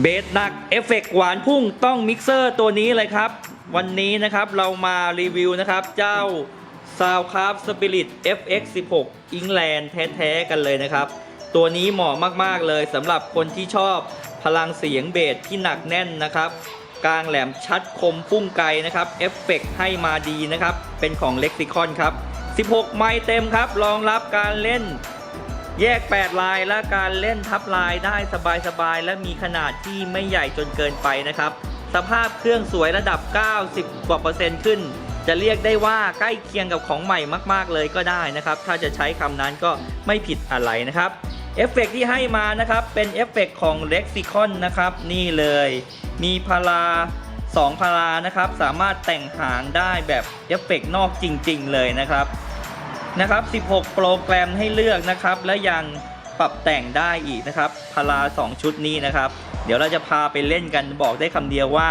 เบสหนักเอฟเฟกต์หวานพุ่งต้องมิกเซอร์ตัวนี้เลยครับ วันนี้นะครับเรามารีวิวนะครับ เจ้า Soundcraft Spirit FX 16 England แท้ๆกันเลยนะครับ ตัวนี้เหมาะมากๆเลยสำหรับคนที่ชอบพลังเสียงเบสที่หนักแน่นนะครับกลางแหลมชัดคมพุ่งไกลนะครับเอฟเฟกต์ให้มาดีนะครับ เป็นของ Lexicon ครับ 16 ไมค์เต็มครับรองรับการเล่น แยก 8 ลายและการเล่นทับลายได้สบายๆ และมีขนาดที่ไม่ใหญ่จนเกินไปนะครับ สภาพเครื่องสวยระดับ 90 กว่าเปอร์เซ็นต์ขึ้น จะเรียกได้ว่าใกล้เคียงกับของใหม่มาก ๆ เลยก็ได้นะครับ ถ้าจะใช้คำนั้นก็ไม่ผิดอะไรนะครับเอฟเฟกต์ที่ให้มานะครับ เป็นเอฟเฟกต์ของ Lexicon นะครับ นี่เลย มีพารา2พารานะครับ สามารถแต่งหางได้แบบเอฟเฟกต์นอกจริง ๆ เลยนะครับ นะครับ 16 โปรแกรมให้เลือกนะครับ และยังปรับแต่งได้อีกนะครับ พารา 2 ชุดนี้นะครับ เดี๋ยวเราจะพาไปเล่นกันบอกได้คำเดียวว่า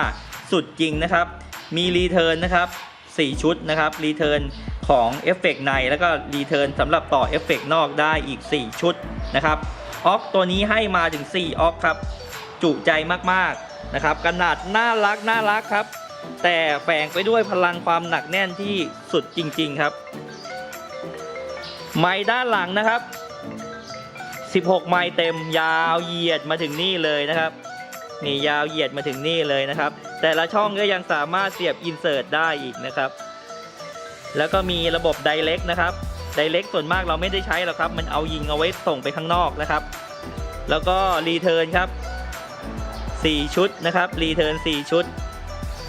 สุดจริงนะครับ มีรีเทิร์นนะครับ 4 ชุดนะครับ รีเทิร์นของเอฟเฟกใน แล้วก็รีเทิร์นสำหรับต่อเอฟเฟกนอกได้อีก 4 ชุดนะครับออกตัวนี้ให้มาถึง 4ออกครับ จุใจมากๆนะครับขนาดน่ารักน่ารักครับ แต่แฝงไปด้วยพลังความหนักแน่นที่สุดจริง ๆ ครับ ไม้ด้านหลังนะครับ 16 ไม้เต็มยาวเหยียดมาถึงนี่เลยนะครับนี่ยาวเหยียดมาถึงนี่เลยนะครับ แต่ละช่องก็ยังสามารถเสียบอินเสิร์ตได้อีกนะครับ แล้วก็มีระบบ Direct นะครับ Direct ส่วนมากเราไม่ได้ใช้หรอกครับ มันเอายิงเอาไว้ส่งไปข้างนอกนะครับ แล้วก็รีเทิร์นครับ 4 ชุดนะครับรีเทิร์น4ชุด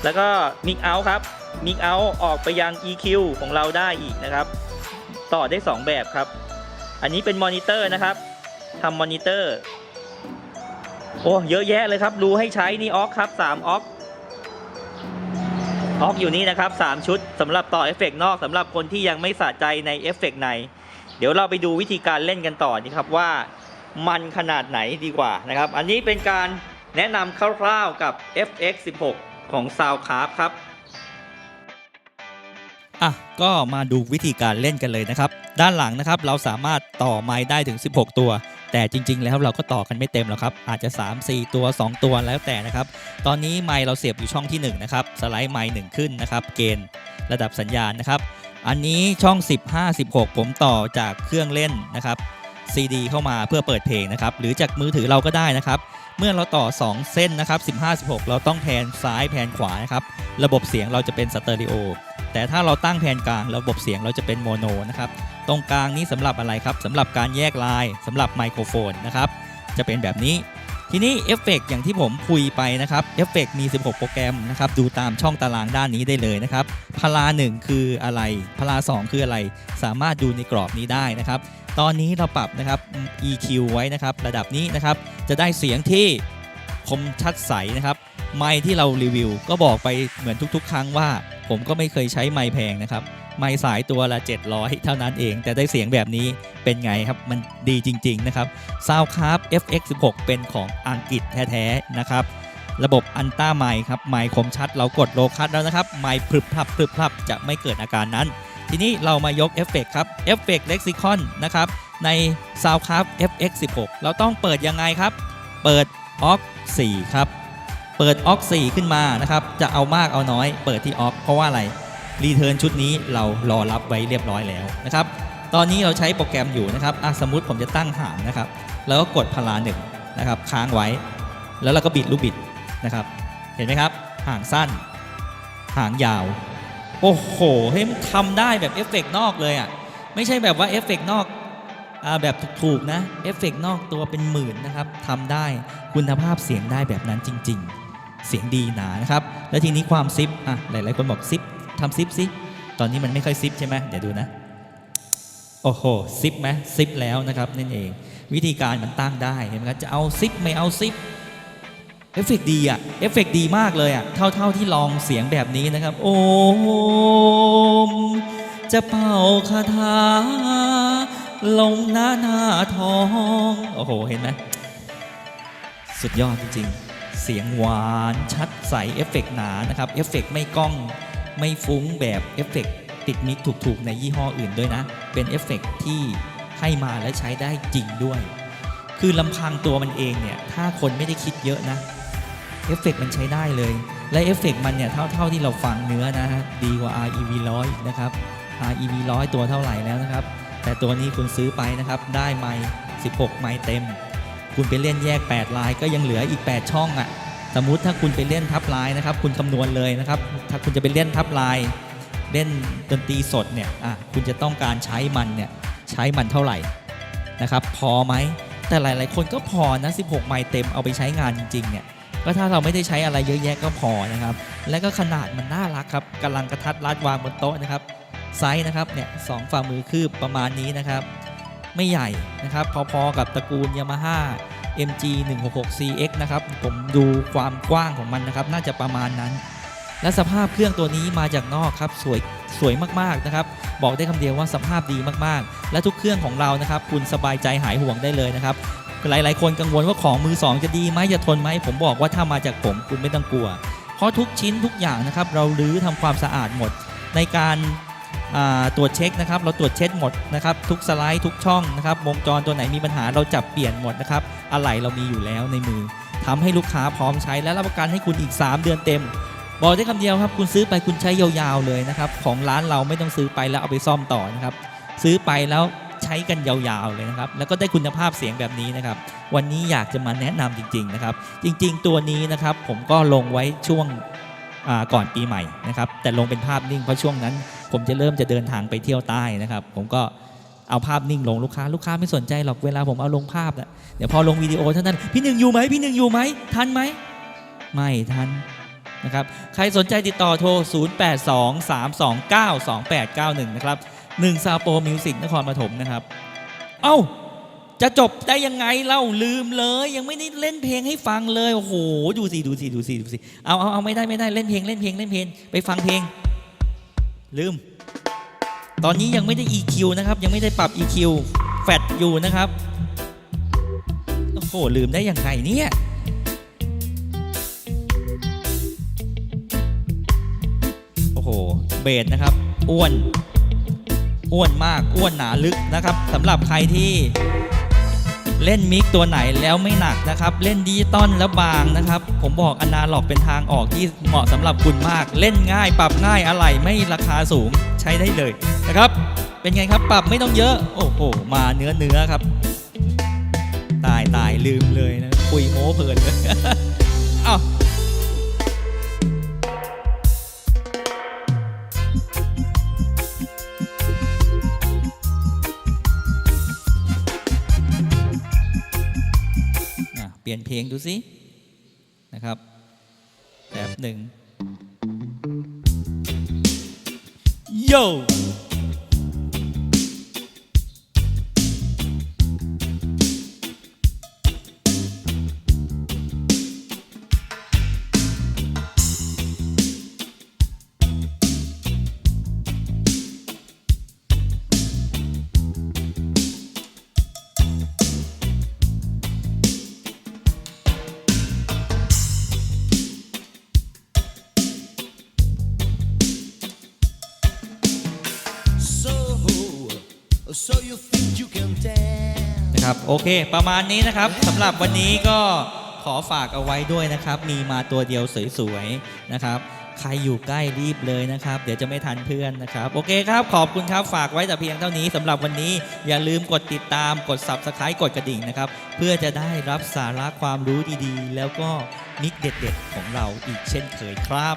แล้วก็มิกเอาครับมิกเอาออกไปยัง EQ ของเราได้อีกนะครับ ต่อได้ 2 แบบครับ อันนี้เป็นมอนิเตอร์นะครับทำมอนิเตอร์โอ้เยอะแยะเลยครับ รูให้ใช้นี่ออกครับ3ออกออกอยู่นี่นะครับ 3 ชุดสำหรับต่อเอฟเฟกต์นอกสำหรับคนที่ยังไม่สะใจในเอฟเฟกต์ใน เดี๋ยวเราไปดูวิธีการเล่นกันต่อนี่ครับว่ามันขนาดไหนดีกว่านะครับ อันนี้เป็นการแนะนำคร่าวๆกับ FX 16 ของ Soundcraft ครับ อะก็มาดูวิธีการเล่นกันเลยนะครับ ด้านหลังนะครับเราสามารถต่อไม้ได้ถึง 16 ตัว แต่จริง ๆ แล้วเราก็ต่อกันไม่เต็มหรอกครับ อาจจะ 3 4 ตัว 2 ตัวแล้วแต่นะครับ ตอนนี้ไม้เราเสียบอยู่ช่องที่1นะครับสไลด์ไม้1ขึ้นนะครับ เกณฑ์ระดับสัญญาณนะครับ อันนี้ช่อง 15 16 ผมต่อจากเครื่องเล่นนะครับ CD เข้ามาเพื่อเปิดเพลงนะครับ หรือจากมือถือเราก็ได้นะครับ เมื่อเราต่อ 2 เส้นนะครับ 15 16 เราต้องแพนซ้ายแพนขวานะครับ ระบบเสียงเราจะเป็นสเตอริโอ แต่ถ้าเราตั้งแผนกลางระบบเสียงเราจะเป็นโมโนนะครับตรงกลางนี้สำหรับอะไรครับสำหรับการแยกลายสำหรับไมโครโฟนนะครับจะเป็นแบบนี้ ทีนี้เอฟเฟกต์อย่างที่ผมคุยไปนะครับเอฟเฟกต์มี 16 โปรแกรมนะครับดูตามช่องตารางด้านนี้ได้เลยนะครับพารา1คืออะไรพารา2 คืออะไร สามารถดูในกรอบนี้ได้นะครับตอนนี้เราปรับนะครับ EQ ไว้นะครับระดับนี้นะครับจะได้เสียงที่คมชัดใสนะครับไมค์ที่เรารีวิว ก็บอกไปเหมือนทุกๆ ครั้งว่า ผมก็ไม่เคยใช้ไมค์แพงนะครับ ไมค์สายตัวละ 700 เท่านั้นเอง แต่ได้เสียงแบบนี้เป็นไงครับ มันดีจริง ๆ นะครับ Soundcraft FX16 เป็นของอังกฤษแท้ ๆ นะครับ ระบบอันต้าไมค์ครับ ไมค์คมชัด เรากดโลคัสแล้วนะครับ ไมค์พรึบพรับพรึบพรับจะไม่เกิดอาการนั้น ทีนี้เรามายกเอฟเฟกครับเอฟเฟก Lexicon นนะครับ ใน Soundcraft FX16 เราต้องเปิดยังไงครับ เปิด OX 4ครับ เปิด OX 4ขึ้นมานะครับ จะเอามากเอาน้อย เปิดที่ OX เพราะว่าอะไรรีเทิร์นชุดนี้เรารอรับไว้เรียบร้อยแล้วนะครับ ตอนนี้เราใช้โปรแกรมอยู่นะครับสมมุติผมจะตั้งหางนะครับ แล้วก็กดพาราหนึ่งนะครับค้างไว้ แล้วเราก็บิดลูกบิดนะครับ เห็นไหมครับ หางสั้น หางยาว โอ้โหเฮ้ยมันทำได้แบบเอฟเฟกต์นอกเลยอะ ไม่ใช่แบบว่าเอฟเฟกต์นอกอ่าแบบถูกๆนะ เอฟเฟกต์นอกตัวเป็นหมื่นนะครับทำได้คุณภาพเสียงได้แบบนั้นจริง ๆ เสียงดีหนานะครับ แล้วทีนี้ความซิปอะหลายๆคนบอกซิปทำซิปซิตอนนี้มันไม่ค่อยซิปใช่ไหมเดี๋ยวดูนะ โอ้โหซิปไหมซิปแล้วนะครับนั่นเอง วิธีการมันตั้งได้เห็นไหมครับจะเอาซิปไม่เอาซิปเอฟเฟกต์ดีอะเอฟเฟกต์ดีมากเลยอะเท่าเท่าที่ลองเสียงแบบนี้นะครับ โอมจะเป่าคาถาลงหน้าหน้าทอง โอ้โห เห็นไหมสุดยอดจริงๆ เสียงหวานชัดใสเอฟเฟกต์หนานะครับเอฟเฟกต์ไม่กล้องไม่ฟุ้งแบบเอฟเฟกต์ติดมิกถูกๆ ในยี่ห้ออื่นด้วยนะ เป็นเอฟเฟกต์ที่ให้มาและใช้ได้จริงด้วย คือลำพังตัวมันเองเนี่ย ถ้าคนไม่ได้คิดเยอะนะเอฟเฟกต์มันใช้ได้เลย และเอฟเฟกต์มันเนี่ยเท่าเท่าที่เราฟังเนื้อนะฮะดีกว่า REV 100อีกนะครับ REV 100ตัวเท่าไหร่แล้วนะครับ แต่ตัวนี้คุณซื้อไปนะครับ ได้ไมค์16 ไมค์เต็ม คุณไปเล่นแยก 8 ลาย ก็ยังเหลืออีก 8 ช่องอะ่ะ สมมุติถ้าคุณไปเล่นทับลายนะครับ คุณคำนวณเลยนะครับ ถ้าคุณจะไปเล่นทับลาย เล่นดนตรีสดเนี่ยอะคุณจะต้องการใช้มันเนี่ยใช้มันเท่าไหร่นะครับ พอไหมแต่หลาย ๆ คนก็พอนะ 16 ไมล์เต็มเอาไปใช้งานจริง ๆ เนี่ยก็ถ้าเราไม่ได้ใช้อะไรเยอะแยะก็พอนะครับ และก็ขนาดมันน่ารักครับกำลังกระทัดรัดวางบนโต๊ะนะครับไซส์นะครับเนี่ยสองฝ่ามือคืบประมาณนี้นะครับ ไม่ใหญ่นะครับ พอๆกับตระกูล Yamaha MG 166 CX นะครับ ผมดูความกว้างของมันนะครับ น่าจะประมาณนั้น และสภาพเครื่องตัวนี้มาจากนอกครับ สวยสวยมากๆนะครับ บอกได้คำเดียวว่าสภาพดีมากๆ และทุกเครื่องของเรานะครับ คุณสบายใจหายห่วงได้เลยนะครับ หลายๆ คนกังวลว่าของมือสองจะดีไหมจะทนไหมผมบอกว่าถ้ามาจากผมคุณไม่ต้องกลัว เพราะทุกชิ้นทุกอย่างนะครับ เราลื้อทำความสะอาดหมด ในการ ตรวจเช็คนะครับ เราตรวจเช็คหมดนะครับ ทุกสไลด์ทุกช่องนะครับ วงจรตัวไหนมีปัญหาเราจับเปลี่ยนหมดนะครับ อะไหล่เรามีอยู่แล้วในมือทำให้ลูกค้าพร้อมใช้และรับประกันให้คุณอีก 3 เดือนเต็ม บอกได้คำเดียวครับ คุณซื้อไปคุณใช้ยาวๆเลยนะครับ ของร้านเราไม่ต้องซื้อไปแล้วเอาไปซ่อมต่อนะครับ ซื้อไปแล้วใช้กันยาวๆเลยนะครับ แล้วก็ได้คุณภาพเสียงแบบนี้นะครับ วันนี้อยากจะมาแนะนำจริง ๆนะครับ จริง ๆ ตัวนี้นะครับผมก็ลงไว้ช่วงก่อนปีใหม่นะครับ แต่ลงเป็นภาพนิ่งเพราะช่วงนั้น ผมจะเริ่มจะเดินทางไปเที่ยวใต้นะครับ ผมก็เอาภาพนิ่งลงลูกค้าลูกค้าไม่สนใจหรอกเวลาผมเอาลงภาพนะเดี๋ยวพอลงวิดีโอท่านั้นพี่หนึ่งอยู่ไหมพี่หนึ่งอยู่ไหมทันไหมไม่ทันนะครับใครสนใจติดต่อโทร 0823292891 นะครับ1ซาโปมิวสิกนครปฐมนะครับ เอ้า จะจบได้ยังไงเล่าลืมเลย ยังไม่ได้เล่นเพลงให้ฟังเลย โอ้โห ดูสิ ดูสิ ดูสิ ดูสิ เอาเอาเอาไม่ได้ไม่ได้เล่นเพลงเล่นเพลงเล่นเพลง ไปฟังเพลง ลืม ตอนนี้ยังไม่ได้ EQ นะครับ ยังไม่ได้ปรับ EQ แฟดอยู่นะครับ โอ้โห ลืมได้ยังไงเนี่ยโอ้โห เบสนะครับ อ้วน อ้วนมาก อ้วนหนาลึกนะครับสำหรับใครที่ เล่นมิกตัวไหนแล้วไม่หนักนะครับ เล่นดิจิตอลแล้วบางนะครับ ผมบอกอนาล็อกเป็นทางออกที่เหมาะสำหรับคุณมาก เล่นง่ายปรับง่ายอะไรไม่ราคาสูงใช้ได้เลยนะครับ เป็นไงครับปรับไม่ต้องเยอะ โอ้โหมาเนื้อเนื้อครับ ตายตายลืมเลยนะคุยโม้เพลินเลยอ้าว เปลี่ยนเพลงดูสินะครับแบบหนึ่งโนะครับโอเค ประมาณนี้นะครับสำหรับวันนี้ก็ขอฝากเอาไว้ด้วยนะครับ มีมาตัวเดียวสวยๆนะครับใครอยู่ใกล้รีบเลยนะครับ เดี๋ยวจะไม่ทันเพื่อนนะครับ โอเคครับ ขอบคุณครับฝากไว้แต่เพียงเท่านี้สำหรับวันนี้อย่าลืมกดติดตามกด subscribe กดกระดิ่งนะครับ เพื่อจะได้รับสาระความรู้ดีๆ แล้วก็มิกเด็ดๆ ของเราอีกเช่นเคยครับ